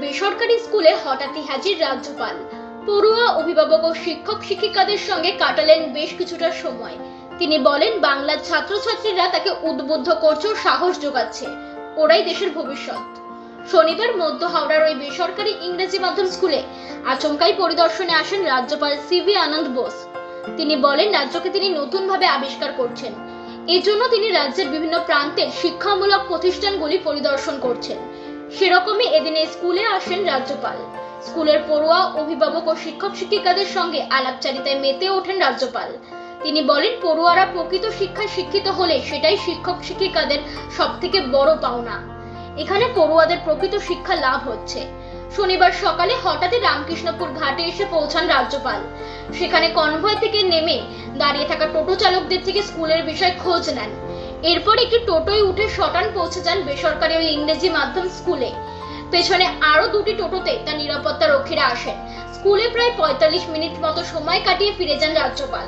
বেসরকারি স্কুলে হঠাৎই হাজির রাজ্যপাল। পড়ুয়া অভিভাবক ও শিক্ষক শিক্ষিকাদের সঙ্গে কাটালেন বেশ কিছুটা সময়। তিনি বলেন, বাংলার ছাত্রছাত্রীরা তাকে উদ্বুদ্ধ করছে সাহস যোগাচ্ছে। ওরাই দেশের ভবিষ্যৎ। শনিবার মধ্য হাওড়ার ওই বেসরকারি ইংরেজি মাধ্যম স্কুলে আচমকাই পরিদর্শনে আসেন রাজ্যপাল সিভি আনন্দ বোস। তিনি বলেন, রাজ্যকে তিনি নতুনভাবে আবিষ্কার করছেন। এই জন্য তিনি রাজ্যের বিভিন্ন প্রান্তে শিক্ষামূলক প্রতিষ্ঠানগুলি পরিদর্শন করছেন। সেরকমই এদিনে স্কুলে আসেন রাজ্যপাল। স্কুলের পড়ুয়া, অভিভাবক ও শিক্ষক শিক্ষিকাদের সঙ্গে আলাপচারিতায় মেতে ওঠেন রাজ্যপাল। তিনি বলেন, পড়ুয়ারা প্রকৃত শিক্ষায় শিক্ষিত হলে সেটাই শিক্ষক শিক্ষিকাদের সব থেকে বড় পাওনা। এখানে পড়ুয়াদের প্রকৃত শিক্ষা লাভ হচ্ছে। শনিবার সকালে হঠাৎই রামকৃষ্ণপুর ঘাটে এসে পৌঁছান রাজ্যপাল। সেখানে কনভয় থেকে নেমে দাঁড়িয়ে থাকা টোটো চালকদের থেকে স্কুলের বিষয় খোঁজ নেন। এরপর একটি টোটোয় উঠে শটান পৌঁছে যান বেসরকারি ওই ইংরেজি মাধ্যম স্কুলে। পেছনে আরও দুটি টোটোতে তার নিরাপত্তা রক্ষীরা আসেন। স্কুলে প্রায় পঁয়তাল্লিশ মিনিট মতো সময় কাটিয়ে ফিরে যান রাজ্যপাল।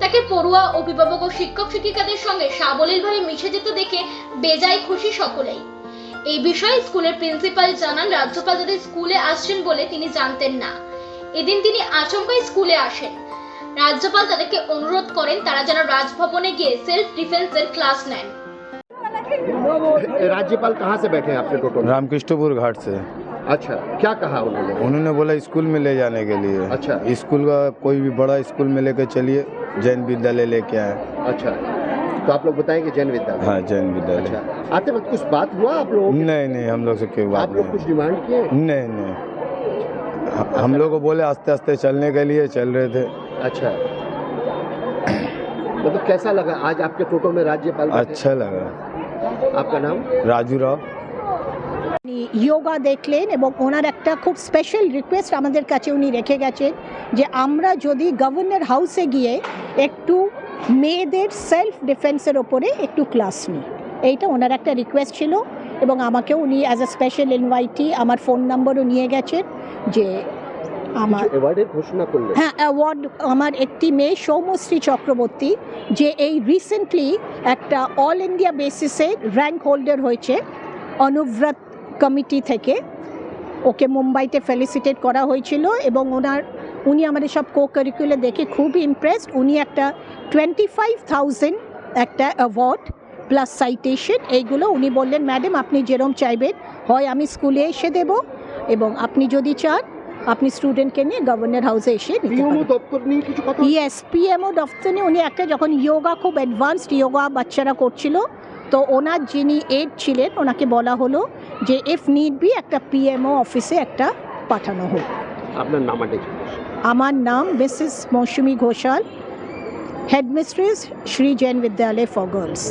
তাকে পড়ুয়া অভিভাবক ও শিক্ষক শিক্ষিকাদের সঙ্গে সাবলীলভাবে মিশে যেতে দেখে বেজায় খুশি সকলেই। এই বিষয়ে স্কুলের প্রিন্সিপাল জানান, রাজ্যপাল তাদের স্কুলে আসছেন বলে তিনি জানতেন না। এদিন তিনি আচমকাই স্কুলে আসেন। রাজ্যপাল তাদেরকে অনুরোধ করেন তারা যেন রাজভবনে গিয়ে সেলফ ডিফেন্সের ক্লাস নেন राज्यपाल कहाँ से बैठे हैं आपके टोटो में रामकृष्णपुर घाट से अच्छा क्या कहा उन्होंने उन्होंने बोला स्कूल में ले जाने के लिए अच्छा। स्कूल का कोई भी बड़ा स्कूल में लेके चलिए जैन विद्यालय लेके आए अच्छा तो आप लोग बताएंगे जैन विद्यालय हाँ जैन विद्यालय अच्छा आते वक्त कुछ बात हुआ आप लोगों की? नहीं नहीं हम लोग से कोई बात आप लोग नहीं कुछ डिमांड किए नहीं नहीं ह- हम लोग को बोले आस्ते आस्ते चलने के लिए चल रहे थे अच्छा मतलब कैसा लगा आज आपके टोटो में राज्यपाल बैठे? अच्छा लगा आपका नाम राजू राव উনি যোগা দেখলেন এবং ওনার একটা খুব স্পেশাল রিকোয়েস্ট আমাদের কাছে উনি রেখে গেছেন যে আমরা যদি গভর্নর হাউসে গিয়ে একটু মেয়েদের সেলফ ডিফেন্সের ওপরে একটু ক্লাস নিই এইটা ওনার একটা রিকোয়েস্ট ছিল এবং আমাকেও উনি অ্যাজ এ স্পেশাল ইনভাইটি আমার ফোন নম্বরও নিয়ে গেছেন যে আমার অ্যাওয়ার্ডের ঘোষণা করলেন। হ্যাঁ অ্যাওয়ার্ড আমার একটি মেয়ে সৌমশ্রী চক্রবর্তী যে এই রিসেন্টলি একটা অল ইন্ডিয়া বেসিসে র্যাঙ্ক হোল্ডার হয়েছে অনুব্রত কমিটি থেকে। ওকে মুম্বাইতে ফেলিসিটেট করা হয়েছিল এবং ওনার উনি আমাদের সব কো কারিকুলার দেখে খুবই ইমপ্রেসড উনি একটা টোয়েন্টি ফাইভ থাউজেন্ড একটা অ্যাওয়ার্ড প্লাস সাইটেশন এইগুলো উনি বললেন ম্যাডাম আপনি যেরম চাইবেন হয় আমি স্কুলে এসে দেব এবং আপনি যদি চান আপনি স্টুডেন্টকে নিয়ে গভর্নর হাউসে এসে নিতে পিএমও পারেন। দপ্তর নিয়ে কিছু কথা ইয়েস পিএমও দফতরে উনি একটা যখন ইয়োগা খুব অ্যাডভান্সড ইয়োগা বাচ্চারা করছিল তো ওনার যিনি এড ছিলেন ওনাকে বলা হলো যে ইফ নিড বি একটা পিএমও অফিসে একটা পাঠানো হোক। আপনার নাম আমার নাম Mrs Mousumi Ghoshal headmistress Shri Jain Vidyalaya for girls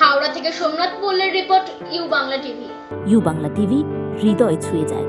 Howrah থেকে Somnath পল্লের report U Bangla TV U Bangla TV হৃদয় ছুঁয়ে যায়।